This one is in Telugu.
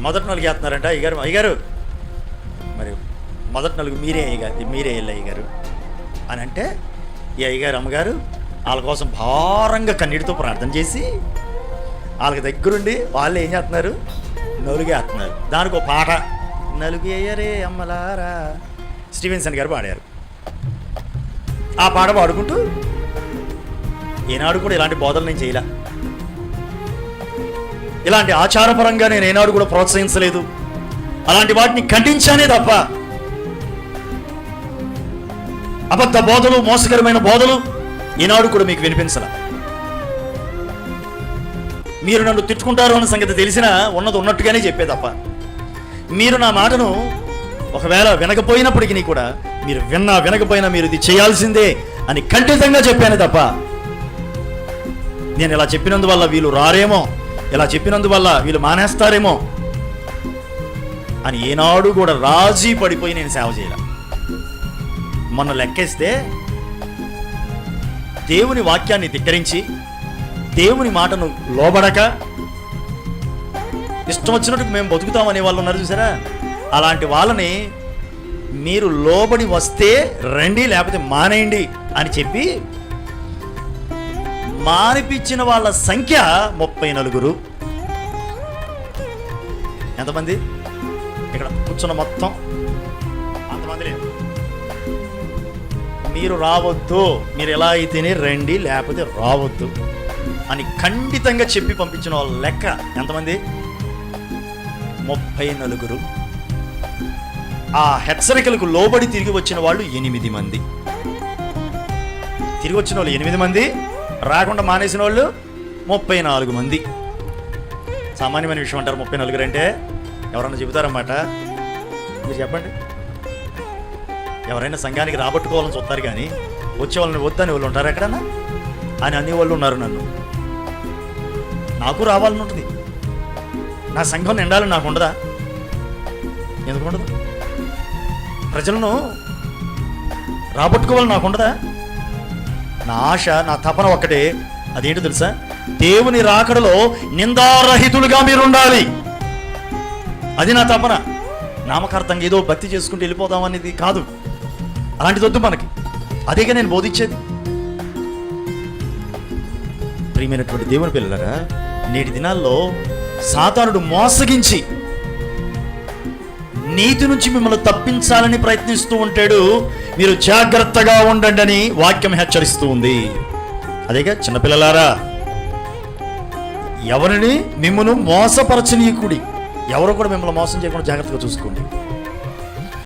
మొదటి నలుగు వేస్తున్నారంట అయ్యగారు. అయ్యగారు! మరి మొదటి నలుగు మీరే అయ్యగారు. మీరే వెళ్ళి అయ్యగారు. అని అంటే ఈ అయ్యగారు అమ్మగారు వాళ్ళ కోసం భారంగా కన్నీటితో ప్రార్థన చేసి వాళ్ళకి దగ్గరుండి వాళ్ళు ఏం చేస్తున్నారు? నలుగేస్తున్నారు దానికి ఒక పాట. నలుగు అయ్యరే అమ్మలారా. స్టీవెన్సన్ గారు పాడారు. ఆ పాట పాడుకుంటూ ఏనాడు కూడా ఇలాంటి బోధలు నేను చేయలే. ఇలాంటి ఆచారపరంగా నేను ఏనాడు కూడా ప్రోత్సహించలేదు. అలాంటి వాటిని ఖండించానే తప్ప అబద్ధ బోధలు మోసకరమైన బోధలు ఈనాడు కూడా మీకు వినిపించాల. మీరు నన్ను తిట్టుకుంటారు అన్న సంగతి తెలిసినా ఉన్నది ఉన్నట్టుగానే చెప్పే తప్ప. మీరు నా మాటను ఒకవేళ వినకపోయినప్పటికీ కూడా మీరు విన్నా వినకపోయినా మీరు ఇది చేయాల్సిందే అని ఖండితంగా చెప్పాను తప్ప. నేను ఇలా చెప్పినందువల్ల వీళ్ళు రారేమో? ఇలా చెప్పినందువల్ల వీళ్ళు మానేస్తారేమో అని ఏనాడు కూడా రాజీ పడిపోయి నేను సేవ చేయాల. మొన్న లెక్కేస్తే దేవుని వాక్యాన్ని ధిక్కరించి దేవుని మాటను లోబడక ఇష్టం వచ్చినట్టు మేము బతుకుతామనే వాళ్ళు ఉన్నారు చూసారా? అలాంటి వాళ్ళని మీరు లోబడి వస్తే రండి లేకపోతే మానేయండి అని చెప్పి మానిపించిన వాళ్ళ సంఖ్య ముప్పై నలుగురు. ఎంతమంది? ఇక్కడ కూర్చున్న మొత్తం అంతమంది లేదు మీరు రావద్దు. మీరు ఎలా అయితేనే రండి లేకపోతే రావద్దు అని ఖండితంగా చెప్పి పంపించిన వాళ్ళ లెక్క ఎంతమంది? ముప్పై నలుగురు. ఆ హెచ్చరికలకు లోబడి తిరిగి వచ్చిన వాళ్ళు ఎనిమిది మంది. తిరిగి వచ్చిన వాళ్ళు ఎనిమిది మంది. రాకుండా మానేసిన వాళ్ళు ముప్పై నాలుగు మంది. సామాన్యమైన విషయం అంటారు ముప్పై నలుగురు అంటే. ఎవరన్నా చెబుతారన్నమాట. మీరు చెప్పండి. ఎవరైనా సంఘానికి రాబట్టుకోవాలని చూస్తారు కానీ వచ్చే వాళ్ళని వద్దని వాళ్ళు ఉంటారు ఎక్కడన్నా? అని అన్ని వాళ్ళు ఉన్నారు నన్ను. నాకు రావాలని ఉంటుంది. నా సంఘం నిండాలని నాకు ఉండదా? ఎందుకు ఉండదు? ప్రజలను రాబట్టుకోవాలని నాకు ఉండదా? నా ఆశ నా తపన ఒక్కటే. అదేంటి తెలుసా? దేవుని రాకడలో నిందారహితులుగా మీరు ఉండాలి అది నా తపన. నామకార్థంగా ఏదో భక్తి చేసుకుంటూ వెళ్ళిపోదాం అనేది కాదు. అలాంటిది వద్దు మనకి. అదేగా నేను బోధించేది. ప్రియమైనటువంటి దేవుని పిల్లలరా నేటి దినాల్లో సాతానుడు మోసగించి నీతి నుంచి మిమ్మల్ని తప్పించాలని ప్రయత్నిస్తూ ఉంటాడు. మీరు జాగ్రత్తగా ఉండండి అని వాక్యం హెచ్చరిస్తూ ఉంది. అదేగా చిన్నపిల్లలారా ఎవరిని మిమ్మల్ని మోసపరచనీయకుడి ఎవరు కూడా మిమ్మల్ని మోసం చేయకుండా జాగ్రత్తగా చూసుకోండి.